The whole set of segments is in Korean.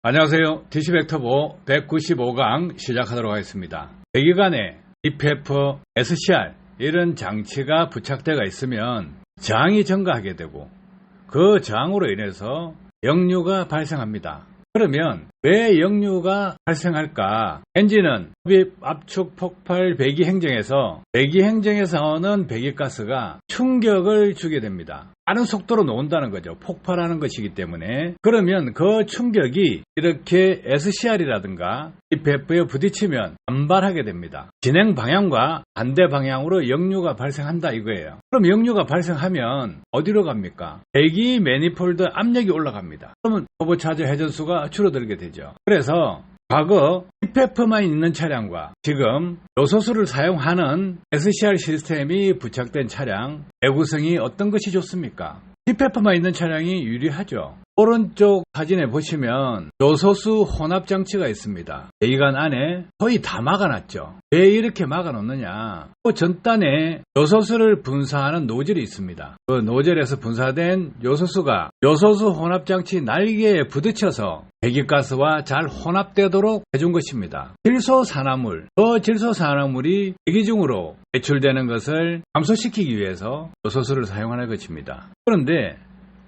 안녕하세요. 디시벡터보 195강 시작하도록 하겠습니다. 배기관에 DPF, SCR 이런 장치가 부착되어 있으면 저항이 증가하게 되고 그 저항으로 인해서 역류가 발생합니다. 그러면 왜 역류가 발생할까? 엔진은 흡입, 압축, 폭발, 배기 행정에서 배기 행정에서 나오는 배기가스가 충격을 주게 됩니다. 빠른 속도로 놓은다는 거죠. 폭발하는 것이기 때문에. 그러면 그 충격이 이렇게 SCR이라든가 DPF에 부딪히면 반발하게 됩니다. 진행 방향과 반대 방향으로 역류가 발생한다 이거예요. 그럼 역류가 발생하면 어디로 갑니까? 배기 매니폴드 압력이 올라갑니다. 그러면 터보차저 회전수가 줄어들게 되죠. 그래서 과거 DPF만 있는 차량과 지금 요소수를 사용하는 SCR 시스템이 부착된 차량 내구성이 어떤 것이 좋습니까? DPF만 있는 차량이 유리하죠. 오른쪽 사진에 보시면 요소수 혼합 장치가 있습니다. 배기관 안에 거의 다 막아놨죠. 왜 이렇게 막아놓느냐? 그 전단에 요소수를 분사하는 노즐이 있습니다. 그 노즐에서 분사된 요소수가 요소수 혼합 장치 날개에 부딪혀서 배기가스와 잘 혼합되도록 해준 것입니다. 질소산화물, 그 질소산화물이 대기 중으로 배출되는 것을 감소시키기 위해서 요소수를 사용하는 것입니다. 그런데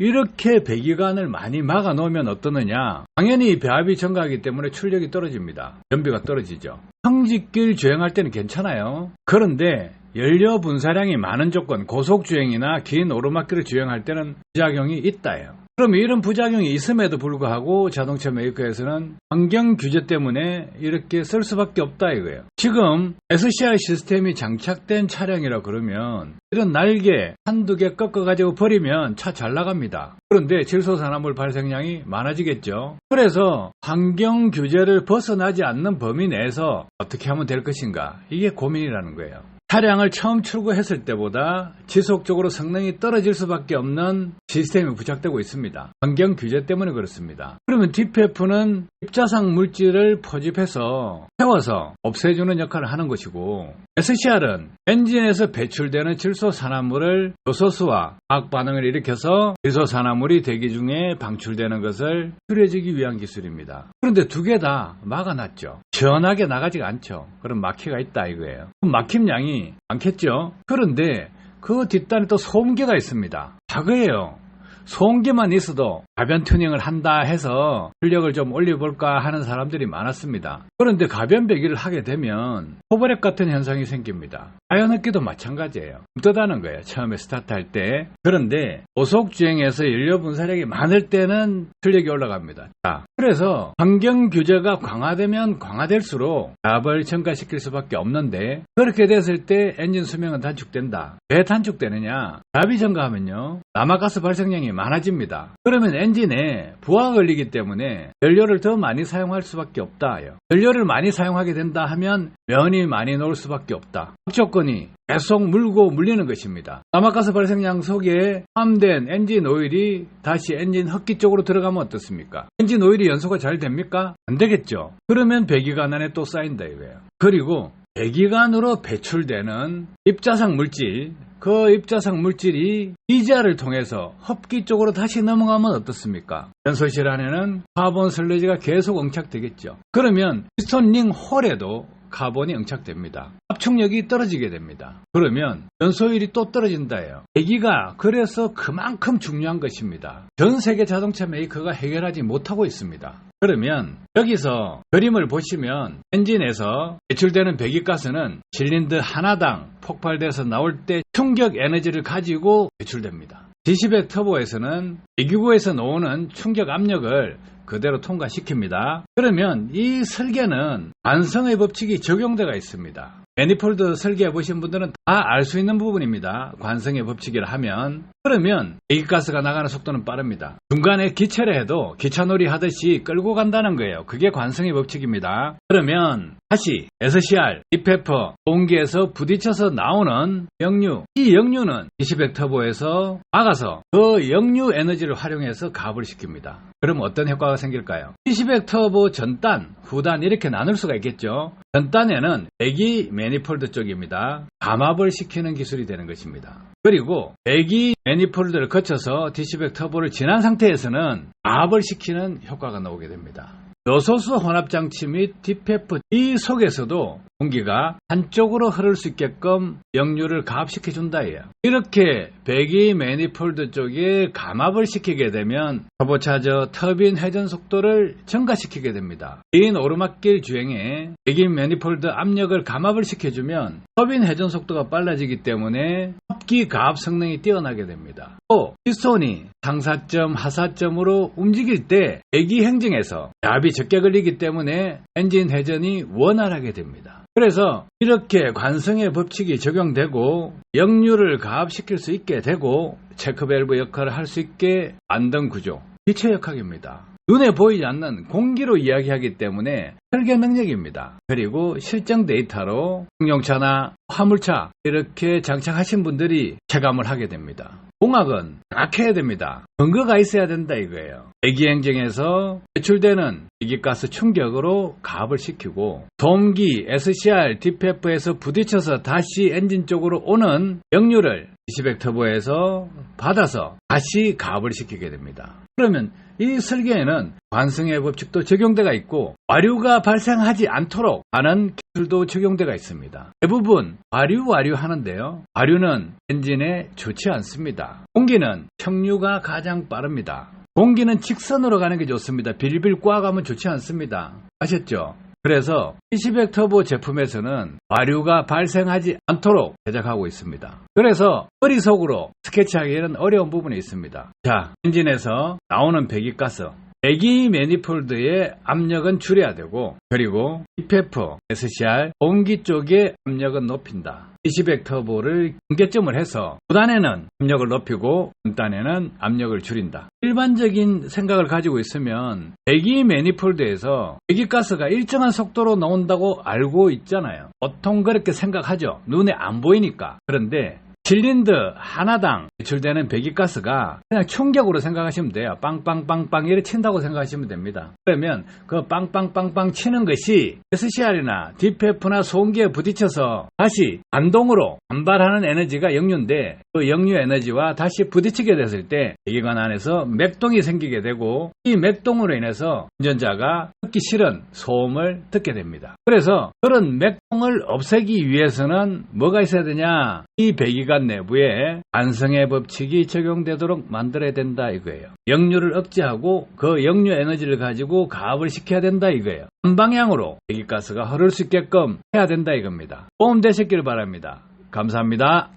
이렇게 배기관을 많이 막아 놓으면 어떠느냐? 당연히 배합이 증가하기 때문에 출력이 떨어집니다. 연비가 떨어지죠. 평직길 주행할 때는 괜찮아요. 그런데 연료 분사량이 많은 조건, 고속 주행이나 긴 오르막길을 주행할 때는 부작용이 있다예요. 그럼 이런 부작용이 있음에도 불구하고 자동차 메이커에서는 환경 규제 때문에 이렇게 쓸 수밖에 없다 이거예요. 지금 SCR 시스템이 장착된 차량이라 그러면 이런 날개 한두 개 꺾어가지고 버리면 차 잘 나갑니다. 그런데 질소산화물 발생량이 많아지겠죠. 그래서 환경 규제를 벗어나지 않는 범위 내에서 어떻게 하면 될 것인가 이게 고민이라는 거예요. 차량을 처음 출고했을 때보다 지속적으로 성능이 떨어질 수밖에 없는 시스템이 부착되고 있습니다. 환경 규제 때문에 그렇습니다. 그러면 DPF는 입자상 물질을 포집해서 태워서 없애주는 역할을 하는 것이고 SCR은 엔진에서 배출되는 질소산화물을 요소수와 화학 반응을 일으켜서 질소산화물이 대기 중에 방출되는 것을 줄여주기 위한 기술입니다. 그런데 두 개 다 막아놨죠. 시원하게 나가지가 않죠. 그럼 막히가 있다 이거예요. 막힘 양이 많겠죠. 그런데 그 뒷단에 또 소음기가 있습니다. 작아요. 소음기만 있어도 가변 튜닝을 한다 해서 출력을 좀 올려볼까 하는 사람들이 많았습니다. 그런데 가변 배기를 하게 되면 호버렉 같은 현상이 생깁니다. 자연흡기도 마찬가지예요. 뜨다는 거예요. 처음에 스타트할 때. 그런데 고속 주행에서 연료 분사력이 많을 때는 출력이 올라갑니다. 자, 그래서 환경 규제가 강화되면 강화될수록 압을 증가시킬 수밖에 없는데 그렇게 됐을 때 엔진 수명은 단축된다. 왜 단축되느냐? 압이 증가하면요. 남아가스 발생량이 많아집니다. 그러면 엔 진에 부하가 걸리기 때문에 연료를 더 많이 사용할 수밖에 없다. 연료를 많이 사용하게 된다 하면 면이 많이 나올 수밖에 없다. 조건이 계속 물고 물리는 것입니다. 남아가스 발생량 속에 함된 엔진 오일이 다시 엔진 흡기 쪽으로 들어가면 어떻습니까? 엔진 오일이 연소가 잘 됩니까? 안 되겠죠. 그러면 배기관 안에 또 쌓인다 이거예요. 그리고 배기관으로 배출되는 입자상 물질, 그 입자상 물질이 이자를 통해서 흡기 쪽으로 다시 넘어가면 어떻습니까? 연소실 안에는 카본 슬러지가 계속 응착되겠죠. 그러면 피스톤링 홀에도 카본이 응착됩니다. 압축력이 떨어지게 됩니다. 그러면 연소율이 또 떨어진다예요. 배기가 그래서 그만큼 중요한 것입니다. 전 세계 자동차 메이커가 해결하지 못하고 있습니다. 그러면 여기서 그림을 보시면 엔진에서 배출되는 배기가스는 실린더 하나당 폭발돼서 나올 때 충격 에너지를 가지고 배출됩니다. 디시백 터보에서는 배기구에서 나오는 충격 압력을 그대로 통과시킵니다. 그러면 이 설계는 관성의 법칙이 적용되어 있습니다. 매니폴드 설계해 보신 분들은 다 알 수 있는 부분입니다. 관성의 법칙이라 하면 그러면 배기가스가 나가는 속도는 빠릅니다. 중간에 기체를 해도 기차놀이 하듯이 끌고 간다는 거예요. 그게 관성의 법칙입니다. 그러면 다시 SCR, DPF, 공기에서 부딪혀서 나오는 역류 이 역류는 20백 터보에서 막아서 그 역류 에너지를 활용해서 가압을 시킵니다. 그럼 어떤 효과가 생길까요? 20백 터보 전단, 후단 이렇게 나눌 수가 있겠죠. 전단에는 배기 매니폴드 쪽입니다. 감압을 시키는 기술이 되는 것입니다. 그리고 배기 매니폴드를 거쳐서 디시백 터보를 지난 상태에서는 압을 시키는 효과가 나오게 됩니다. 요소수 혼합 장치 및 디페프 이 속에서도 공기가 한쪽으로 흐를 수 있게끔 역류를 가압시켜 준다예요. 이렇게 배기 매니폴드 쪽에 감압을 시키게 되면 터보차저 터빈 회전 속도를 증가시키게 됩니다. 긴 오르막길 주행에 배기 매니폴드 압력을 감압을 시켜주면 터빈 회전 속도가 빨라지기 때문에 합기 가압 성능이 뛰어나게 됩니다. 또 피스톤이 상사점, 하사점으로 움직일 때 배기 행정에서 압이 적게 걸리기 때문에 엔진 회전이 원활하게 됩니다. 그래서 이렇게 관성의 법칙이 적용되고 역류를 가압시킬 수 있게 되고 체크밸브 역할을 할 수 있게 만든 구조 기체 역학입니다. 눈에 보이지 않는 공기로 이야기하기 때문에 설계 능력입니다. 그리고 실정 데이터로 승용차나 화물차 이렇게 장착하신 분들이 체감을 하게 됩니다. 공학은 약해야 됩니다. 근거가 있어야 된다 이거예요. 대기행정에서 배출되는 배기가스 충격으로 가압을 시키고 동기 SCR DPF에서 부딪혀서 다시 엔진 쪽으로 오는 역류를 디시백 터보에서 받아서 다시 가압을 시키게 됩니다. 그러면 이 설계에는 관성의 법칙도 적용대가 있고 와류가 발생하지 않도록 하는 기술도 적용대가 있습니다. 대부분 와류 와류 하는데요. 와류는 엔진에 좋지 않습니다. 공기는 척류가 가장 빠릅니다. 공기는 직선으로 가는 게 좋습니다. 빌빌 꽈가면 좋지 않습니다. 아셨죠? 그래서 20백 터보 제품에서는 와류가 발생하지 않도록 제작하고 있습니다. 그래서 머릿속으로 스케치하기에는 어려운 부분이 있습니다. 자, 엔진에서 나오는 배기가스, 배기 매니폴드의 압력은 줄여야 되고 그리고 EPF, SCR, 공기 쪽의 압력은 높인다. 20백 터보를 경계점을 해서 9단에는 압력을 높이고 3단에는 압력을 줄인다. 일반적인 생각을 가지고 있으면 배기 매니폴드에서 배기가스가 일정한 속도로 나온다고 알고 있잖아요. 보통 그렇게 생각하죠. 눈에 안 보이니까. 그런데 실린더 하나당 배출되는 배기가스가 그냥 충격으로 생각하시면 돼요. 빵빵빵빵 이렇게 친다고 생각하시면 됩니다. 그러면 그 빵빵빵빵 치는 것이 SCR이나 DPF나 소음기에 부딪혀서 다시 반동으로 반발하는 에너지가 역류인데 그 역류 에너지와 다시 부딪히게 됐을 때 배기관 안에서 맥동이 생기게 되고 이 맥동으로 인해서 운전자가 듣기 싫은 소음을 듣게 됩니다. 그래서 그런 맥동을 없애기 위해서는 뭐가 있어야 되냐? 이 배기관 내부에 안성의 법칙이 적용되도록 만들어야 된다 이거예요. 역류를 억제하고 그 역류 에너지를 가지고 가압을 시켜야 된다 이거예요. 한 방향으로 배기가스가 흐를 수 있게끔 해야 된다 이겁니다. 도움 되셨기를 바랍니다. 감사합니다.